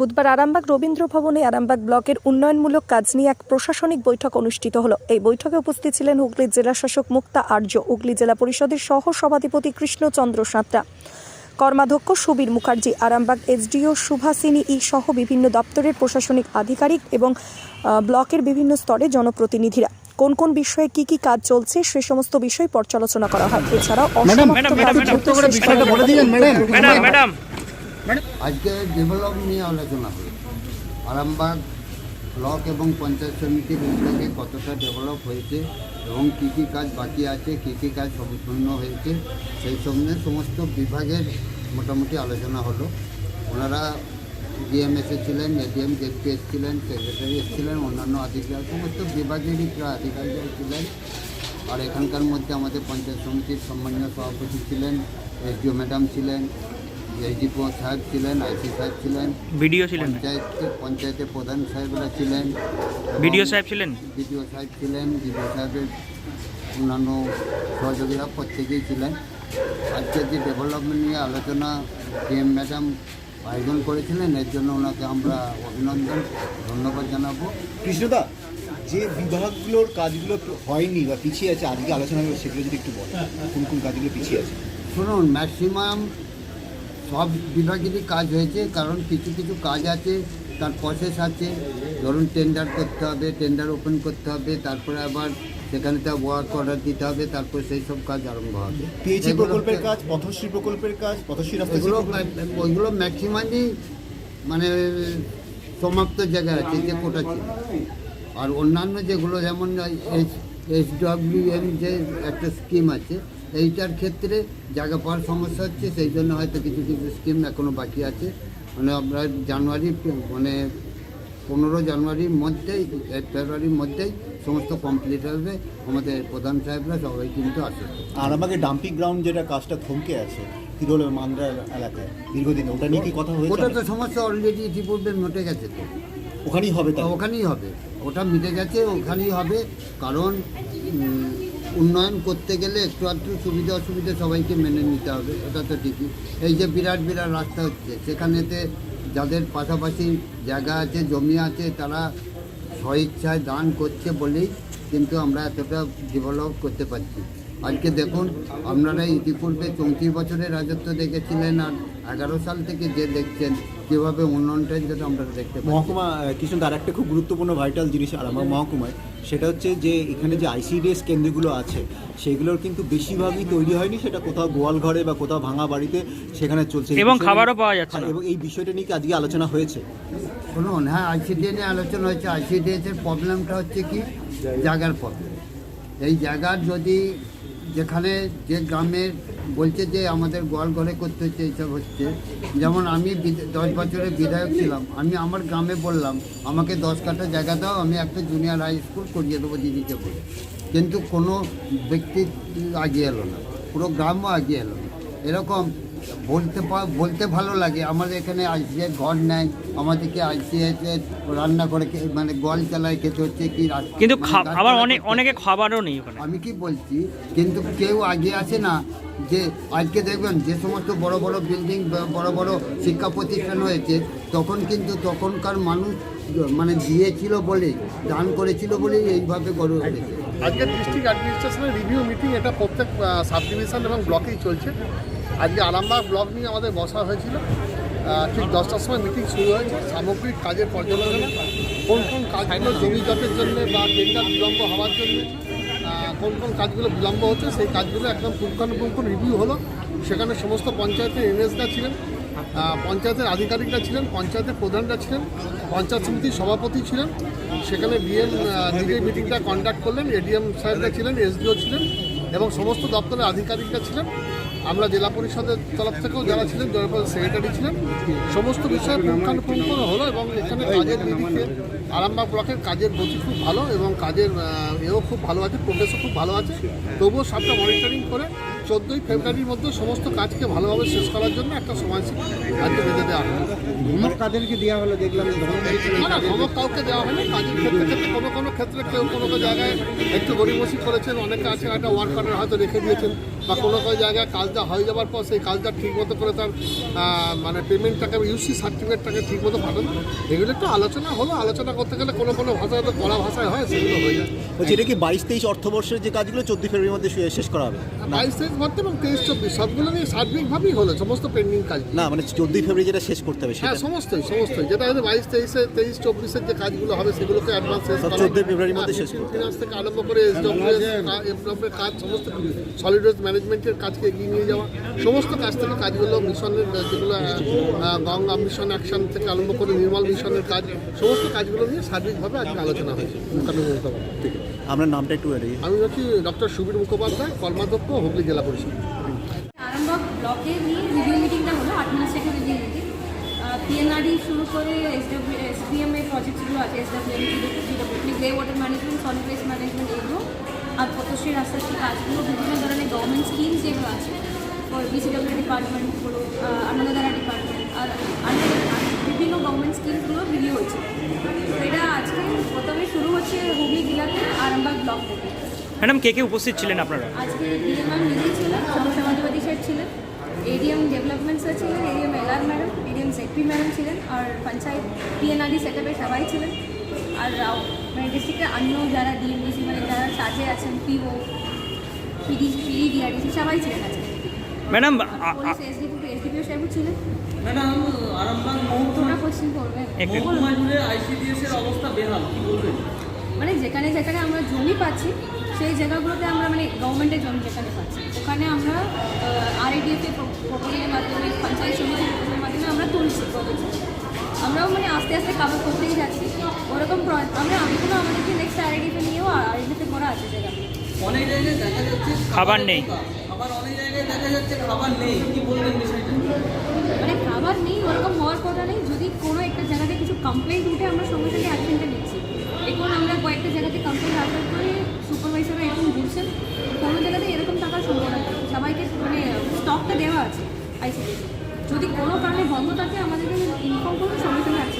বুধবার আরামবাগ রবীন্দ্র ভবনে আরামবাগ ব্লকের উন্নয়নমূলক কাজ নিয়ে এক প্রশাসনিক বৈঠক অনুষ্ঠিত হলো। এই বৈঠকে উপস্থিত ছিলেন হুগলির জেলা শাসক মুক্তা আর্য হুগলি জেলা পরিষদের সহ সভাধিপতি কৃষ্ণচন্দ্র সাঁতরা। কর্মাধ্যক্ষ সুবীর মুখার্জি আরামবাগ এসডিও সুভাষিনী ই সহ বিভিন্ন দপ্তরের প্রশাসনিক আধিকারিক এবং আহ, ব্লকের বিভিন্ন স্তরে জনপ্রতিনিধিরা। কোন কোন বিষয়ে কি কি কাজ চলছে সে সমস্ত বিষয় পর্যালোচনা করা হয়। এছাড়াও ম্যাডাম, অসমাপ্ত আজকে ডেভেলপ নিয়ে আলোচনা হলো আরামবাগ ব্লক এবং পঞ্চায়েত সমিতির উদ্যোগে কতটা ডেভেলপ হয়েছে এবং কী কী কাজ বাকি আছে, কী কী কাজ সম্পূর্ণ হয়েছে, সেই সঙ্গে সমস্ত বিভাগের মোটামুটি আলোচনা হলো। ওনারা ডিএম এসেছিলেন, এডিএম, জেপি এসেছিলেন, সেক্রেটারি এসেছিলেন, অন্যান্য আধিকারিক, সমস্ত বিভাগেরই আধিকারিকরা ছিলেন। আর এখানকার মধ্যে আমাদের পঞ্চায়েত সমিতির সম্মানীয় সভাপতি ছিলেন, এসডিও ম্যাডাম ছিলেন সাহেব ছিলেন আইসি সাহেব ছিলেন ভিডিও ছিলেন? পঞ্চায়েতে পঞ্চায়েতের প্রধান সাহেবরা ছিলেন ভিডিও সাহেব ছিলেন? বিডিও সাহেব ছিলেন বিডিও সাহেবের অন্যান্য সহযোগীরা প্রত্যেকেই ছিলেন। আজকে যে ডেভেলপমেন্ট নিয়ে আলোচনা ডিএম ম্যাডাম আয়োজন করেছিলেন এর জন্য ওনাকে আমরা অভিনন্দন ধন্যবাদ জানাব। কৃষ্ণদা যে বিভাগগুলোর কাজগুলো হয়নি বা পিছিয়ে আছে আজকে আলোচনা সেগুলো যদি একটু বলেন কোন কোন কাজগুলো পিছিয়ে আছে? শুনুন ম্যাক্সিমাম সব বিভাগেরই কাজ হয়েছে কারণ কিছু কিছু কাজ আছে তার প্রসেস আছে। ধরুন টেন্ডার করতে হবে টেন্ডার ওপেন করতে হবে তারপরে আবার সেখানে তার ওয়ার্ক অর্ডার দিতে হবে তারপর সেই সব কাজ আরম্ভ হবে। পিএইচি প্রকল্পের কাজ পথশ্রী প্রকল্পের কাজ পথশ্রী এগুলো ওইগুলো ম্যাক্সিমামই মানে সমাপ্ত জায়গায় আছে যে কোটা ছিল। আর অন্যান্য যেগুলো যেমন এইচ এইচ এম যে একটা স্কিম আছে এইটার ক্ষেত্রে জায়গা পাওয়ার সমস্যা হচ্ছে সেই জন্য হয়তো কিছু কিছু স্কিম এখনও বাকি আছে। মানে আমরা জানুয়ারি মানে পনেরো জানুয়ারির মধ্যেই এই ফেব্রুয়ারির মধ্যেই সমস্ত কমপ্লিট হবে। আমাদের প্রধান সাহেবরা সবাই কিন্তু আসে আর আমাকে ডাম্পিং গ্রাউন্ড যেটা কাজটা থমকে আছে তিরোল মান্দ্রা এলাকায় দীর্ঘদিন ওটা নিয়ে কি কথা ওটা তো সমস্যা অলরেডি ইতিপূর্বে মিটে গেছে তো। ওখানেই হবে ওখানেই হবে। ওটা মিটে গেছে ওখানেই হবে। কারণ উন্নয়ন করতে গেলে একটু আধটু সুবিধা অসুবিধা সবাইকে মেনে নিতে হবে, ওটা তো ঠিকই। এই যে বিরাট বিরাট রাস্তা হচ্ছে, সেখানেতে যাদের পাশাপাশি জায়গা আছে, জমি আছে, তারা স্বইচ্ছায় দান করছে বলেই কিন্তু আমরা এতটা ডেভেলপ করতে পারছি। আজকে দেখুন, আপনারা ইতিপূর্বে চৌত্রিশ বছরের রাজত্ব দেখেছিলেন আর এগারো সাল থেকে যে দেখছেন, কীভাবে উন্নয়নটা যেটা আমরা দেখতে মহকুমা কৃষ্ণদা আর একটা খুব গুরুত্বপূর্ণ ভাইটাল জিনিস আর আমার মহকুমায়। সেটা হচ্ছে যে এখানে যে আইসিডিএস কেন্দ্রগুলো আছে সেগুলোর কিন্তু বেশিরভাগই তৈরি হয়নি সেটা কোথাও গোয়াল ঘরে বা কোথাও ভাঙা বাড়িতে সেখানে চলছে। এবং খাবারও পাওয়া যাচ্ছে এবং এই বিষয়টা নিয়ে কি আজকে আলোচনা হয়েছে? শুনুন হ্যাঁ আইসিডিএ নিয়ে আলোচনা হয়েছে। আইসিডিএস এর প্রবলেমটা হচ্ছে কি? জায়গার প্রবলেম এই জায়গার যদি যেখানে যে গ্রামের বলছে যে আমাদের গোয়াল ঘরে করতে হচ্ছে এইসব হচ্ছে। যেমন আমি দশ বছরের বিধায়ক ছিলাম আমি আমার গ্রামে বললাম আমাকে দশ কাঠা জায়গা দাও আমি একটা জুনিয়র হাই স্কুল করিয়ে দেবো দিদিকে বলে। কিন্তু কোনো ব্যক্তি আগিয়ে এলো না পুরো গ্রামও আগিয়ে এলো না। এরকম বলতে বলতে ভালো লাগে আমাদের এখানে আইসিএ ঘর নেয় আমাদেরকে আইসিএ রান্না করে মানে গল চালায় খেতে হচ্ছে কি কিন্তু মানে খা- গাছ আবার চালা অনেক অনেকে খাবারও নেই আমি কি বলছি কিন্তু কেউ আগে আসে না যে আজকে দেখবেন যে সমস্ত বড় বড় বিল্ডিং বড় বড় শিক্ষা প্রতিষ্ঠান হয়েছে তখন কিন্তু তখনকার মানুষ মানে দিয়েছিল বলে, দান করেছিল বলেই এইভাবে গড়ে উঠেছে। আজকে ডিস্ট্রিক্ট অ্যাডমিনিস্ট্রেশনের রিভিউ মিটিং এটা প্রত্যেক সাব ডিভিশন এবং ব্লকেই চলছে। আজকে আরামবাগ ব্লক নিয়ে আমাদের বসা হয়েছিল। ঠিক দশটার সময় মিটিং শুরু হয়েছে। সামগ্রিক কাজের পর্যালোচনা, কোন কোন কাজগুলো জমি জটের জন্য বা টেন্ডার বিলম্ব হওয়ার জন্য কোন কোন কাজগুলো বিলম্ব হচ্ছে, সেই কাজগুলো একদম পুঙ্খানুপুঙ্খ রিভিউ হলো। সেখানে সমস্ত পঞ্চায়েতের এনএসরা ছিলেন পঞ্চায়েতের আধিকারিকরা ছিলেন, পঞ্চায়েতের প্রধানরা ছিলেন, পঞ্চায়েত সমিতির সভাপতি ছিলেন। সেখানে বিএম নিজে মিটিংটা কন্ডাক্ট করলেন এডিএম সাহেবরা ছিলেন এসডিও ছিলেন, এবং সমস্ত দপ্তরের আধিকারিকরা ছিলেন। আমরা জেলা পরিষদের তরফ থেকেও যারা ছিলেন পরিষদ সেক্রেটারি ছিলেন সমস্ত বিষয়ে পুঙ্খানুপুঙ্খ হলো এবং এখানে কাজের নিরিখে আরামবাগ ব্লকের কাজের গতি খুব ভালো এবং কাজের এও খুব ভালো আছে প্রোগ্রেসও খুব ভালো আছে। তবুও সবটা মনিটরিং করে চোদ্দোই ফেব্রুয়ারির মধ্যে সমস্ত কাজকে ভালোভাবে শেষ করার জন্য একটা সময়সূচি আজকে বেঁধে দেওয়া হলো। ধমক তাদেরকে দেওয়া হলো? দেখলাম না ধমক কাউকে দেওয়া হয়নি কাজের ক্ষেত্রে ক্ষেত্রে কোনো কোনো ক্ষেত্রে কেউ কোনো জায়গায় একটু গরিবসি করেছেন অনেকে আছে একটা ওয়ার্ক অর্ডার হয়তো রেখে দিয়েছেন। বা কোনো কোনো জায়গায় কাজটা হয়ে যাওয়ার পর সেই কাজটা ঠিকমতো করে তার মানে পেমেন্টটাকে ইউসি সার্টিফিকেটটাকে ঠিকমতো পাঠানো। এগুলো একটু আলোচনা হলো আলোচনা করতে গেলে কোনো কোনো ভাষায় তো কড়া ভাষায় হয় সেগুলো হয়ে যায়। বলছি এটা কি বাইশ তেইশ অর্থবর্ষের যে কাজগুলো চোদ্দই ফেব্রুয়ারির মধ্যে শেষ করা হবে? বাইশ তেইশ ভর্তি এবং তেইশ চব্বিশ সবগুলো নিয়ে সার্বিকভাবেই হলো সমস্ত পেন্ডিং কাজ। না মানে চোদ্দই ফেব্রুয়ারি যেটা শেষ করতে হবে হ্যাঁ সমস্তই সমস্তই। যেটা হয়তো বাইশ তেইশে তেইশ চব্বিশের যে কাজগুলো হবে সেগুলোকে অ্যাডভান্স শেষ। 14 ফেব্রুয়ারির মধ্যে হ্যাঁ, শেষ করতে হবে। থেকে আরম্ভ করে এসডব্লিউএস এমপ্লয়ের কাজ সমস্ত সলিড ওয়েস্ট ম্যানেজমেন্টের কাজকে এগিয়ে নিয়ে যাওয়া সমস্ত কাজ থেকে কাজগুলো মিশনের যেগুলো গঙ্গা মিশন অ্যাকশন থেকে আরম্ভ করে নির্মল মিশনের কাজ সমস্ত কাজগুলো নিয়ে সার্বিকভাবে আজকে আলোচনা হয়েছে। ঠিক আপনার নামটা একটু আমি হচ্ছি ডক্টর সুবীর মুখোপাধ্যায় কর্মাধ্যক্ষ হুগলি জেলা পরিষদ। আরামবাগ ব্লকে নিয়ে রিভিউ মিটিংটা হলো অ্যাডমিনিস্ট্রেটিভ রিভিউ মিটিং পিএনআরডি শুরু করে এসডব্লিউ এসপিএম এর প্রজেক্টসগুলো আছে SWM GW grey water management solid waste management এগুলো আর পথশ্রী রাস্তার যে কাজগুলো বিভিন্ন ধরনের গভর্নমেন্ট স্কিম যেগুলো আছে বিসিডব্লিউ ডিপার্টমেন্ট বলো আনন্দধারা ডিপার্টমেন্ট আর বিভিন্ন গভর্নমেন্ট স্কিমগুলো বিলি হয়েছে তো এটা আজকে প্রথমে শুরু হচ্ছে হুগলি জেলাতে আরামবাগ ব্লক থেকে। ম্যাডাম কে কে উপস্থিত ছিলেন আপনারা? আজকে ডিএমএম নিজেই ছিলেন সমাজবাদী স্যার ছিলেন এডিএম ডেভেলপমেন্ট স্যার ছিলেন ADM LR madam ADM ZP madam ছিলেন আর পঞ্চায়েত পিএনআরডি সেটআপে সবাই ছিলেন। আর মানে ডিস্ট্রিক্টের অন্য যারা ডিএমডিসি মানে আছেন পিও পিডি পিডি ডিআরডিসি সবাই ম্যাডাম এসডিপি এসডিপিও সাহেবও ছিলেন ম্যাডাম আরামবাগ তোমরা কোশ্চেন করবে। মহকুমা জুড়ে আইসিডিএস এর অবস্থা বেহাল কি বলবেন? মানে যেখানে যেখানে আমরা জমি পাচ্ছি সেই জায়গাগুলোতে আমরা মানে গভর্নমেন্টের জমি যেখানে পাচ্ছি ওখানে আমরা আরআইডিএফ এর প্রকল্পের মাধ্যমে পঞ্চায়েত সমিতির প্রকল্পের মাধ্যমে আমরা তুলছি। আমরাও মানে আস্তে আস্তে কাভার করতেই যাচ্ছি। ওরকম আমরা এখনও আমাদেরকে নেক্সট আরআইডিএফ অনেক জায়গায় দেখা যাচ্ছে খাবার নেই। আবার অনেক জায়গায় দেখা যাচ্ছে খাবার নেই। কি বলবেন বিষয়টা? মানে খাবার নেই ওরকম হওয়ার কথা নেই। যদি কোনো একটা জায়গাতে কিছু কমপ্লেন্ট উঠে আমরা সঙ্গে সঙ্গে অ্যাকশনটা নিচ্ছি। এখন আমরা কয়েকটা জায়গাতে কমপ্লেন্ট আসার পরে সুপারভাইজাররা এরকম ঘুরছেন কোনো জায়গাতে এরকম থাকার সম্ভাবনা নেই। সবাইকে মানে স্টকটা দেওয়া আছে যদি কোনো কারণে বন্ধ থাকে আমাদেরকে ইনফর্ম করবে সঙ্গে সঙ্গে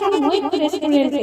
মৈত্র রেস্টুরেন্টে